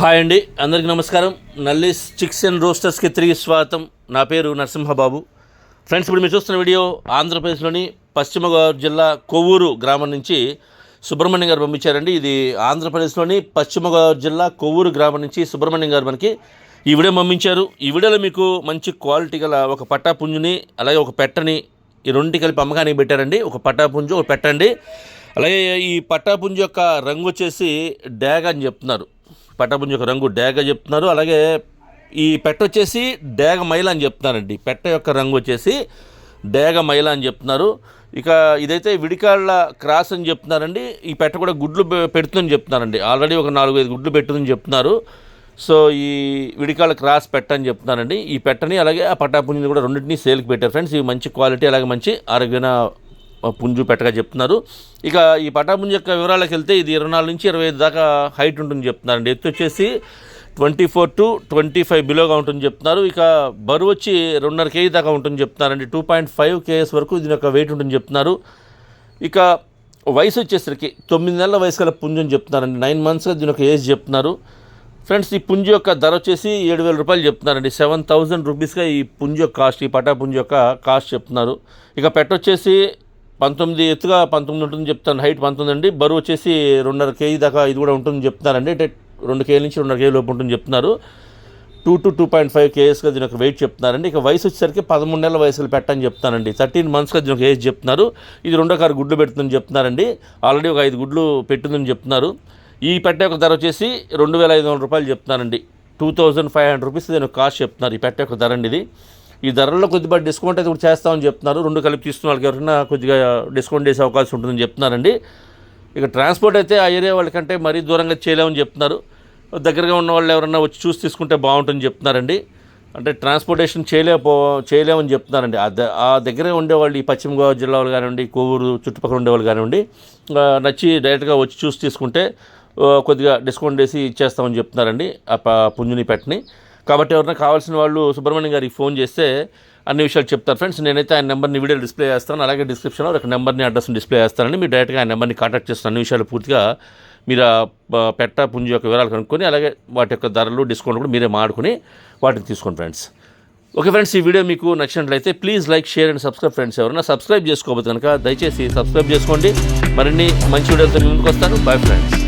Hi అండి అందరికీ నమస్కారం. నల్లిస్ చిక్స్ అండ్ రోస్టర్స్కి తిరిగి స్వాగతం. నా పేరు నరసింహబాబు. ఫ్రెండ్స్ ఇప్పుడు మీరు చూస్తున్న వీడియో ఆంధ్రప్రదేశ్లోని పశ్చిమ గోదావరి జిల్లా కొవ్వూరు గ్రామం నుంచి సుబ్రహ్మణ్యం గారు పంపించారండి. ఇది ఆంధ్రప్రదేశ్లోని పశ్చిమ గోదావరి జిల్లా కొవ్వూరు గ్రామం నుంచి సుబ్రహ్మణ్యం గారు మనకి ఈ వీడియో పంపించారు. ఈ వీడియోలో మీకు మంచి క్వాలిటీ గల ఒక పట్టా పుంజుని అలాగే ఒక పెట్టని ఈ రెండింటి కలిపి అమ్మకానికి పెట్టారండి. ఒక పట్టా పుంజు ఒక పెట్టండి. అలాగే ఈ పట్టాపుంజ యొక్క రంగు వచ్చేసి డ్యాగ్ అని చెప్తున్నారు. పట్టాపుంజ యొక్క రంగు డ్యాగ అని చెప్తున్నారు. అలాగే ఈ పెట్ట వచ్చేసి డ్యాగ మైల అని చెప్తున్నారండి. పెట్ట యొక్క రంగు వచ్చేసి డ్యాగ మైల అని చెప్తున్నారు. ఇక ఇదైతే విడికాళ్ళ క్రాస్ అని చెప్తున్నారండి. ఈ పెట్ట కూడా గుడ్లు పెడుతుందని చెప్తున్నారండి. ఆల్రెడీ ఒక నాలుగు ఐదు గుడ్లు పెడుతుందని చెప్తున్నారు. సో ఈ విడికాళ్ళ క్రాస్ పెట్ట అని చెప్తున్నారండి. ఈ పెట్టని అలాగే ఆ పట్టాపుంజిని కూడా రెండింటిని సేల్కి పెట్టారు. ఫ్రెండ్స్ ఇవి మంచి క్వాలిటీ అలాగే మంచి ఆరోగ్యమైన పుంజు పెట్టగా చెప్తున్నారు. ఇక ఈ పటాపుంజు యొక్క వివరాలకు వెళ్తే ఇది ఇరవై నాలుగు నుంచి ఇరవై ఐదు దాకా హైట్ ఉంటుంది చెప్తున్నారండి. ఎత్తు వచ్చేసి twenty four to twenty five బిలోగా ఉంటుంది చెప్తున్నారు. ఇక బరువు వచ్చి రెండున్నర కేజీ దాకా ఉంటుంది చెప్తున్నారండి. టూ పాయింట్ ఫైవ్ కేఎస్ వరకు దీని యొక్క వెయిట్ ఉంటుంది చెప్తున్నారు. ఇక వయసు వచ్చేసరికి తొమ్మిది నెలల వయసు గల పుంజు అని చెప్తున్నారండి. నైన్ మంత్స్గా దీని యొక్క ఏజ్ చెప్తున్నారు. ఫ్రెండ్స్ ఈ పుంజు యొక్క ధర వచ్చేసి ఏడు వేల రూపాయలు చెప్తున్నారండి. సెవెన్ థౌజండ్ రూపీస్గా ఈ పుంజు యొక్క కాస్ట్ ఈ పటా పుంజు యొక్క కాస్ట్ చెప్తున్నారు. ఇక పెట్ట వచ్చేసి పంతొమ్మిది ఎత్తుగా పంతొమ్మిది ఉంటుంది చెప్తాను. హైట్ పంతొమ్మిది అండి. బరువు వచ్చేసి రెండున్నర కేజీ దాకా ఇది కూడా ఉంటుంది చెప్తున్నారండి. అంటే రెండు కేజీ నుంచి రెండున్నర కేజీ లోపు ఉంటుంది చెప్తున్నారు. Two to two point five కేజెస్గా దీని యొక్క వెయిట్ చెప్తున్నారండి. ఇక వయసు వచ్చేసరికి పదమూడు నెలల వయసులు పెట్టని చెప్తానండి థర్టీన్ మంత్స్గా దీని ఒక ఏజ్ చెప్తున్నారు. ఇది రెండో కారు గుడ్లు పెడుతుందని చెప్తున్నారండి. ఆల్రెడీ ఒక ఐదు గుడ్లు పెట్టిందని చెప్తున్నారు. ఈ పెట్ట యొక్క ధర వచ్చేసి రెండు వేల ఐదు వందల రూపాయలు చెప్తున్నారండి. Two thousand five hundred rupees దీని కాస్ట్ చెప్తున్నారు ఈ పెట్ట యొక్క ధర అండి ఇది. ఈ ధరల్లో కొద్దిగా డిస్కౌంట్ అయితే కూడా చేస్తామని చెప్తున్నారు. రెండు కలిపి తీసుకున్న వాళ్ళకి ఎవరైనా కొద్దిగా డిస్కౌంట్ చేసే అవకాశం ఉంటుందని చెప్తున్నారండి. ఇక ట్రాన్స్పోర్ట్ అయితే ఆ ఏరియా వాళ్ళకంటే మరీ దూరంగా చేయలేమని చెప్తున్నారు. దగ్గరగా ఉన్న వాళ్ళు ఎవరన్నా వచ్చి చూసి తీసుకుంటే బాగుంటుందని చెప్తున్నారండి. అంటే ట్రాన్స్పోర్టేషన్ చేయలేకపో చేయలేమని చెప్తున్నారండి. ఆ దగ్గరే ఆ ఉండేవాళ్ళు ఈ పశ్చిమ గోదావరి జిల్లా వాళ్ళు కానివ్వండి కోవూరు చుట్టుపక్కల ఉండేవాళ్ళు కానివ్వండి నచ్చి డైరెక్ట్గా వచ్చి చూసి తీసుకుంటే కొద్దిగా డిస్కౌంట్ వేసి ఇచ్చేస్తామని చెప్తున్నారండి. ఆ పుంజుని పెట్టని. కాబట్టి ఎవరైనా కావాల్సిన వాళ్ళు సుబ్రహ్మణ్యం గారికి ఫోన్ చేస్తే అన్ని విషయాలు చెప్తారు. ఫ్రెండ్స్ నేనైతే ఆయన నెంబర్ని వీడియో డిస్ప్లే చేస్తాను. అలాగే డిస్క్రిప్షన్లో ఒక నెంబర్ని అడ్రస్ని డిస్ప్లే చేస్తానని మీరు డైరెక్ట్గా ఆయన నెంబర్ని కాంటాక్ట్ చేస్తాను. అన్ని విషయాలు పూర్తిగా మీరు పెట్ట పుంజు యొక్క వివరాలు కనుక్కొని అలాగే వాటి యొక్క ధరలు డిస్కౌంట్ కూడా మీరే మాడుకొని వాటిని తీసుకోండి ఫ్రెండ్స్. ఓకే ఫ్రెండ్స్ ఈ వీడియో మీకు నచ్చినట్లయితే please like share and subscribe friends. ఎవరైనా సబ్స్క్రైబ్ చేసుకోకపోతే కనుక దయచేసి సబ్స్క్రైబ్ చేసుకోండి. మరిన్ని మంచి వీడియోలతో ముందుకు వస్తాను. Bye friends.